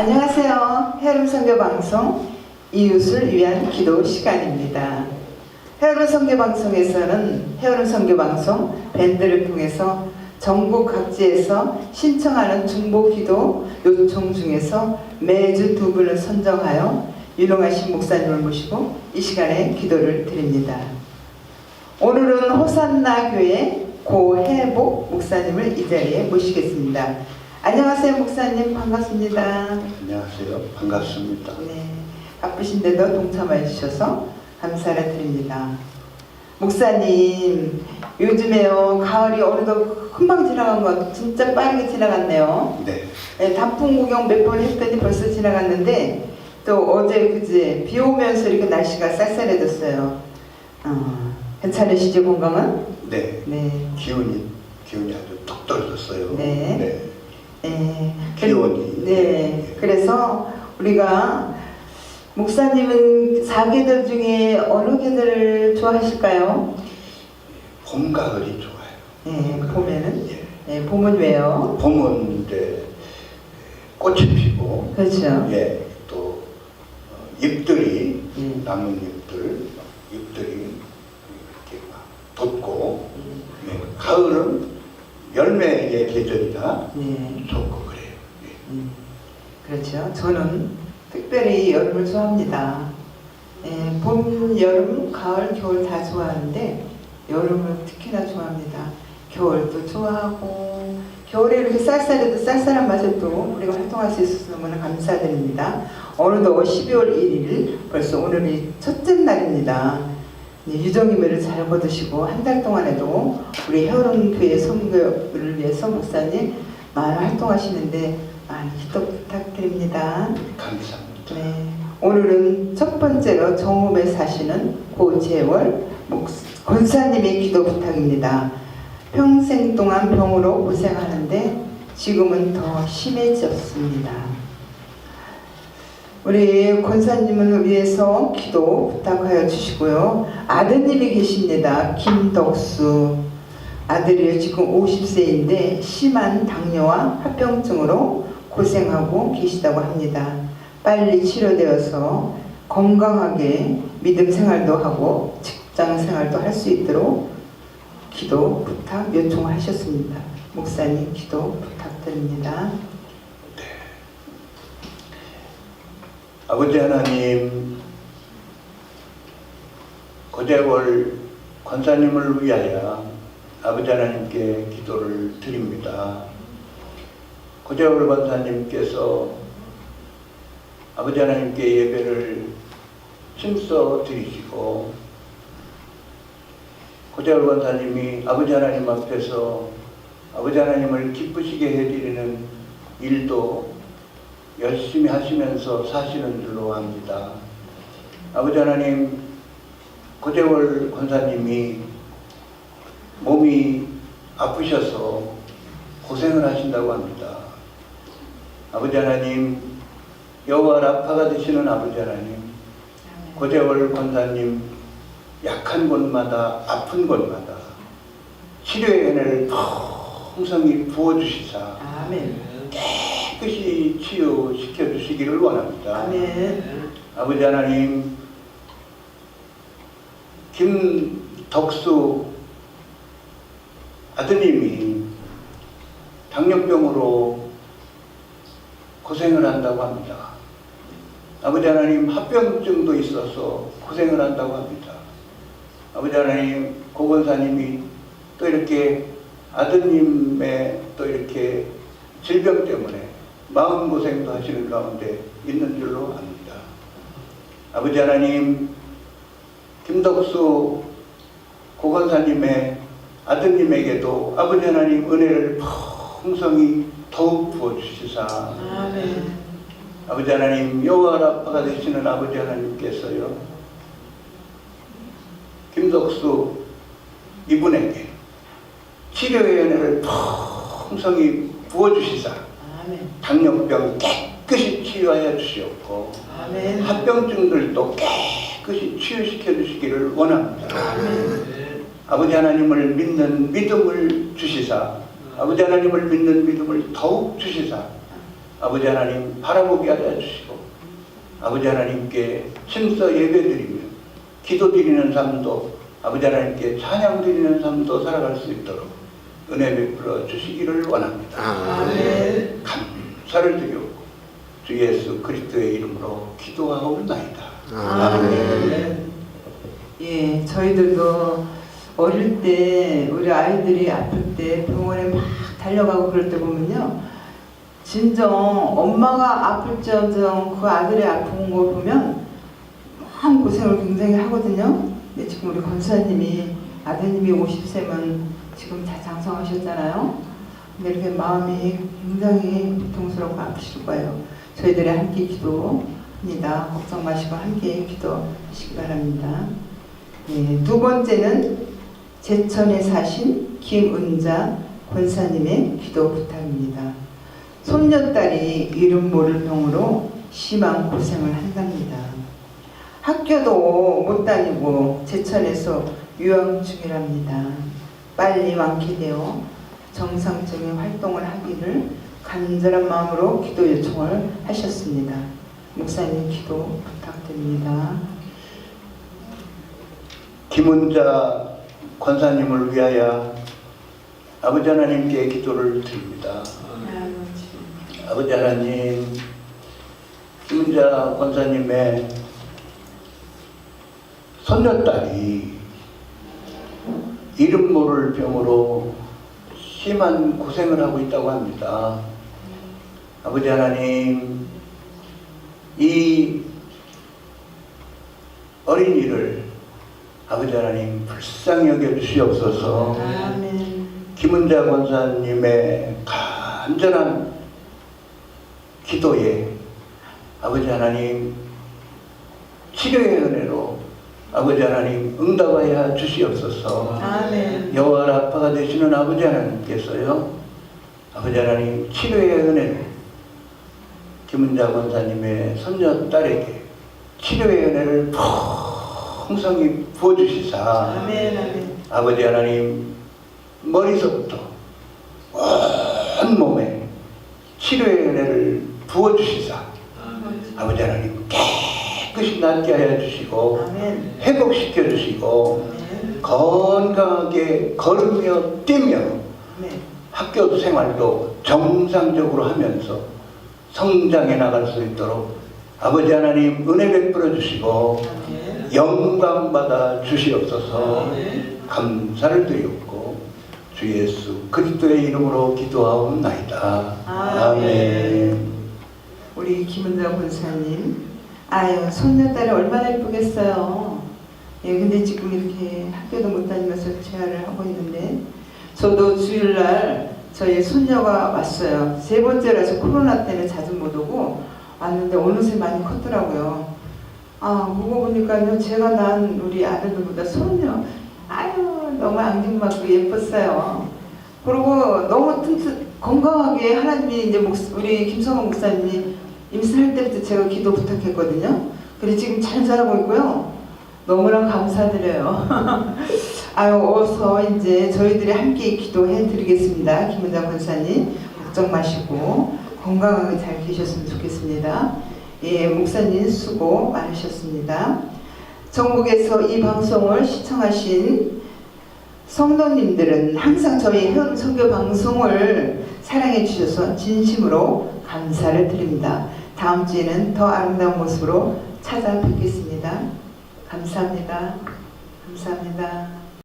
안녕하세요. 헤아름 선교 방송 이웃을 위한 기도 시간입니다. 헤아름 선교 방송에서는 헤아름 선교 방송 밴드를 통해서 전국 각지에서 신청하는 중보 기도 요청 중에서 매주 두 분을 선정하여 유능하신 목사님을 모시고 이 시간에 기도를 드립니다. 오늘은 호산나 교회 고해복 목사님을 이 자리에 모시겠습니다. 안녕하세요 목사님 반갑습니다. 안녕하세요. 반갑습니다. 네, 바쁘신데도 동참해 주셔서 감사를 드립니다. 목사님, 요즘에요 가을이 어느덧 금방 지나간 것 진짜 빠르게 지나갔네요. 네. 네, 단풍 구경 몇 번 했더니 벌써 지나갔는데 또 어제 그제 비 오면서 이렇게 날씨가 쌀쌀해졌어요. 어, 괜찮으시죠 건강은? 네. 네. 기운이 기운이 아주 뚝 떨어졌어요. 네. 네. 기온이. 네. 그래서 우리가 목사님은 사계절 중에 어느 계절을 좋아하실까요? 봄 가을이 좋아요. 네, 봄. 봄에는? 예. 네, 봄은 왜요? 봄은 이제 꽃이 피고 그렇죠. 예. 또 어, 잎들이 예. 남은 잎들 잎들이 이렇게 막 돋고 예. 가을은 열매의 계절이라 네. 좋고 그래요. 예. 음, 그렇죠. 저는 특별히 여름을 좋아합니다. 예, 봄, 여름, 가을, 겨울 다 좋아하는데 여름을 특히나 좋아합니다. 겨울도 좋아하고 겨울에 이렇게 쌀쌀해도 쌀쌀한 맛에 또 우리가 활동할 수 있어서 너무나 감사드립니다. 어느덧 12월 1일 벌써 오늘이 첫째 날입니다. 네, 유정임을 잘 거두시고 한 달 동안에도 우리 혜원교회 선교를 위해서 목사님 많이 활동하시는데 많이 기도 부탁드립니다. 감사합니다. 네, 오늘은 첫 번째로 정읍에 사시는 고재월 목 권사님의 기도 부탁입니다. 평생 동안 병으로 고생하는데 지금은 더 심해졌습니다. 우리 권사님을 위해서 기도 부탁하여 주시고요. 아드님이 계십니다. 김덕수. 아들이 지금 50세인데 심한 당뇨와 합병증으로 고생하고 계시다고 합니다. 빨리 치료되어서 건강하게 믿음 생활도 하고 직장 생활도 할 수 있도록 기도 부탁 요청하셨습니다. 목사님 기도 부탁드립니다. 아버지 하나님, 고재월 권사님을 위하여 아버지 하나님께 기도를 드립니다. 고재월 권사님께서 아버지 하나님께 예배를 힘써 드리시고 고재월 권사님이 아버지 하나님 앞에서 아버지 하나님을 기쁘시게 해드리는 일도 열심히 하시면서 사시는 줄로 압니다. 아버지 하나님, 고재월 권사님이 몸이 아프셔서 고생을 하신다고 합니다. 아버지 하나님, 여호와 라파가 되시는 아버지 하나님, 고재월 권사님 약한 곳마다 아픈 곳마다 치료의 은혜를 풍성히 부어주시사 아멘. 깨끗이 치유시켜 주시기를 원합니다. 아멘. 아버지 하나님, 김덕수 아드님이 당뇨병으로 고생을 한다고 합니다. 아버지 하나님 합병증도 있어서 고생을 한다고 합니다. 아버지 하나님 고건사님이 또 이렇게 아드님의 또 이렇게 질병 때문에 마음고생도 하시는 가운데 있는 줄로 압니다. 아버지 하나님, 김덕수 고건사님의 아드님에게도 아버지 하나님 은혜를 풍성히 더욱 부어주시사 아멘. 아버지 하나님 여호와 라파가 되시는 아버지 하나님께서요 김덕수 이분에게 치료의 은혜를 풍성히 부어주시사. 당뇨병 깨끗이 치유하여 주시옵고 아멘. 합병증들도 깨끗이 치유시켜 주시기를 원합니다. 아멘. 아버지 하나님을 믿는 믿음을 주시사 아버지 하나님을 믿는 믿음을 더욱 주시사 아버지 하나님 바라보게 하여 주시고 아버지 하나님께 힘써 예배드리며 기도드리는 삶도 아버지 하나님께 찬양 드리는 삶도 살아갈 수 있도록 은혜 베풀어 주시기를 원합니다. 아멘. 감사를 드리옵고 주 예수 그리스도의 이름으로 기도하옵나이다. 아멘. 예, 저희들도 어릴 때 우리 아이들이 아플 때 병원에 막 달려가고 그럴 때 보면요. 진정 엄마가 아플지언정 그 아들의 아픈 걸 보면 마음 고생을 굉장히 하거든요. 근데 지금 우리 권사님이 아드님이 50세면 지금 다 장성하셨잖아요. 근데 이렇게 마음이 굉장히 고통스럽고 아프실 거예요. 저희들이 함께 기도합니다. 걱정 마시고 함께 기도하시기 바랍니다. 예, 두 번째는 제천에 사신 김은자 권사님의 기도 부탁입니다. 손녀딸이 이름 모를 병으로 심한 고생을 한답니다. 학교도 못 다니고 제천에서 유학 중이랍니다. 빨리 완쾌되어 정상적인 활동을 하기를 간절한 마음으로 기도 요청을 하셨습니다. 목사님 기도 부탁드립니다. 김은자 권사님을 위하여 아버지 하나님께 기도를 드립니다. 아버지 하나님, 김은자 권사님의 손녀딸이 이름 모를 병으로 심한 고생을 하고 있다고 합니다. 아버지 하나님, 이 어린이를 아버지 하나님 불쌍히 여겨 주시옵소서. 아멘. 김은자 권사님의 간절한 기도에 아버지 하나님 치료의 은혜로 아버지 하나님 응답하여 주시옵소서. 아멘. 여호와 라파가 되시는 아버지 하나님께서요. 아버지 하나님 치료의 은혜를 김은자 권사님의 손녀 딸에게 치료의 은혜를 풍성히 부어주시사 아멘. 아멘. 아버지 하나님 머리서부터 온 몸에 치료의 은혜를 부어주시사 아버지 하나님 깨끗이 낫게 하여 주시고 아멘. 회복시켜 주시고 아멘. 건강하게 걸으며 뛰며 네. 학교 생활도 정상적으로 하면서 성장해 나갈 수 있도록 아버지 하나님 은혜 베풀어 주시고 아멘. 영광 받아 주시옵소서 감사를 드리옵고 주 예수 그리스도의 이름으로 기도하옵나이다. 아멘. 우리 김은자 권사님, 아유 손녀딸이 얼마나 예쁘겠어요. 예, 근데 지금 이렇게 학교도 못 다니면서 재활을 하고 있는데 저도 주일날 저희 손녀가 왔어요. 세 번째라서 코로나 때문에 자주 못 오고 왔는데 어느새 많이 컸더라고요. 아 보고 보니까요 제가 난 우리 아들들보다 손녀 아유 너무 앙증맞고 예뻤어요. 그리고 너무 튼튼 건강하게 하나님이 이제 목, 우리 김성원 목사님이 임신할 때부터 제가 기도 부탁했거든요. 근데 지금 잘 자라고 있고요. 너무나 감사드려요. 아유 어서 이제 저희들이 함께 기도해 드리겠습니다. 김은자 권사님 걱정 마시고 건강하게 잘 계셨으면 좋겠습니다. 예, 목사님 수고 많으셨습니다. 전국에서 이 방송을 시청하신 성도님들은 항상 저희 해운 선교 방송을 사랑해 주셔서 진심으로 감사를 드립니다. 다음 주에는 더 아름다운 모습으로 찾아뵙겠습니다. 감사합니다. 감사합니다.